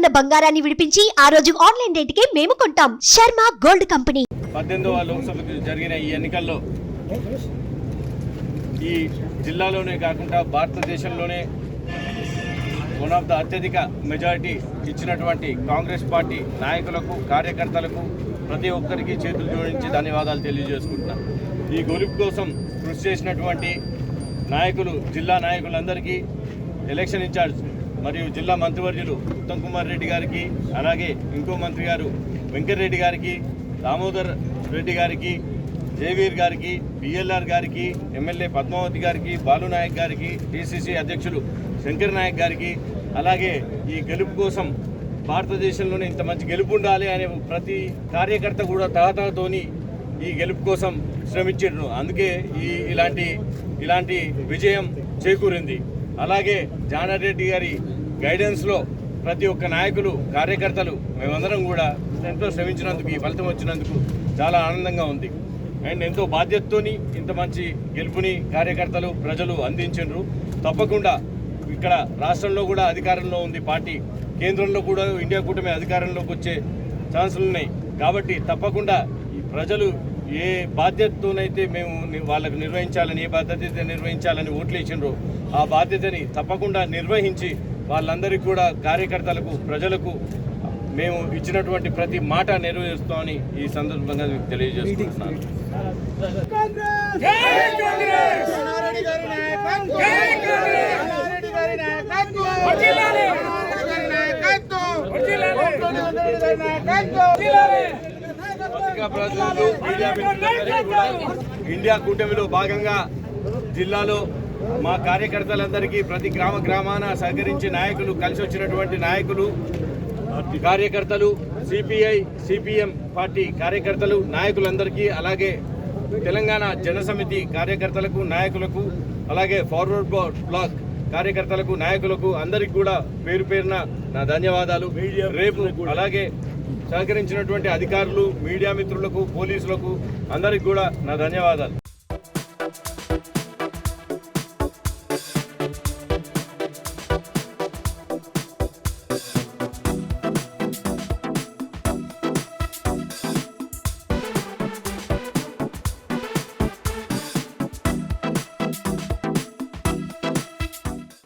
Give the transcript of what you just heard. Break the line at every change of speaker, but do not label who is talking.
ఉన్న బంగారాన్ని విడిపించి ఆ రోజు ఆన్లైన్ రేటుకే మేము కొంటాం. Sharma gold company.
పద్దెనిమిదవ లోక్సభ జరిగిన ఈ ఎన్నికల్లో ఈ జిల్లాలోనే కాకుండా భారతదేశంలోనే వన్ ఆఫ్ ద అత్యధిక మెజారిటీ ఇచ్చినటువంటి కాంగ్రెస్ పార్టీ నాయకులకు కార్యకర్తలకు ప్రతి ఒక్కరికి చేతులు జోడించి ధన్యవాదాలు తెలియజేసుకుంటున్నాను ఈ గొలుపు కోసం కృషి చేసినటువంటి నాయకులు జిల్లా నాయకులందరికీ ఎలక్షన్ ఇన్ఛార్జ్ మరియు జిల్లా మంత్రివర్యులు ఉత్తమ్ కుమార్ రెడ్డి గారికి అలాగే ఇంకో మంత్రి గారు వెంకటరెడ్డి గారికి దామోదర్ రెడ్డి గారికి జేవీర్ గారికి బిఎల్ఆర్ గారికి ఎమ్మెల్యే పద్మావతి గారికి బాలు నాయక్ గారికి డిసిసి అధ్యక్షులు శంకర్ నాయక్ గారికి అలాగే ఈ గెలుపు కోసం భారతదేశంలోనే ఇంత మంచి గెలుపు ఉండాలి అనే ప్రతి కార్యకర్త కూడా తహతహతోని ఈ గెలుపు కోసం శ్రమించారు అందుకే ఈ ఇలాంటి ఇలాంటి విజయం చేకూరింది. అలాగే జానారెడ్డి గారి గైడెన్స్లో ప్రతి ఒక్క నాయకులు కార్యకర్తలు మేమందరం కూడా ఎంతో శ్రమించినందుకు ఈ ఫలితం వచ్చినందుకు చాలా ఆనందంగా ఉంది. అండ్ ఎంతో బాధ్యతతోని ఇంత మంచి గెలుపుని కార్యకర్తలు ప్రజలు అందించారు తప్పకుండా ఇక్కడ రాష్ట్రంలో కూడా అధికారంలో ఉంది పార్టీ. కేంద్రంలో కూడా ఇండియా కూటమి అధికారంలోకి వచ్చే ఛాన్సులు ఉన్నాయి కాబట్టి తప్పకుండా ఈ ప్రజలు ఏ బాధ్యతతోనైతే మేము వాళ్ళకు నిర్వహించాలని ఏ బాధ్యత అయితే నిర్వహించాలని ఓట్లు ఇచ్చిండ్రో ఆ బాధ్యతని తప్పకుండా నిర్వహించి వాళ్ళందరికీ కూడా కార్యకర్తలకు ప్రజలకు మేము ఇచ్చినటువంటి ప్రతి మాట నెరవేరుస్తామని ఈ సందర్భంగా మీకు తెలియజేస్తున్నాను పత్రికా మీడియా ఇండియా కూటమిలో భాగంగా జిల్లాలో మా కార్యకర్తలందరికీ ప్రతి గ్రామ గ్రామాన సహకరించి నాయకులు కలిసి వచ్చినటువంటి నాయకులు కార్యకర్తలు సిపిఐ సిపిఎం పార్టీ కార్యకర్తలు నాయకులందరికీ అలాగే తెలంగాణ జనసమితి కార్యకర్తలకు నాయకులకు అలాగే ఫార్వర్డ్ బ్లా- బ్లాక్ కార్యకర్తలకు నాయకులకు అందరికి కూడా పేరు పేరున నా ధన్యవాదాలు. రేపు అలాగే సహకరించినటువంటి అధికారులు మీడియా మిత్రులకు పోలీసులకు అందరికి కూడా నా ధన్యవాదాలు.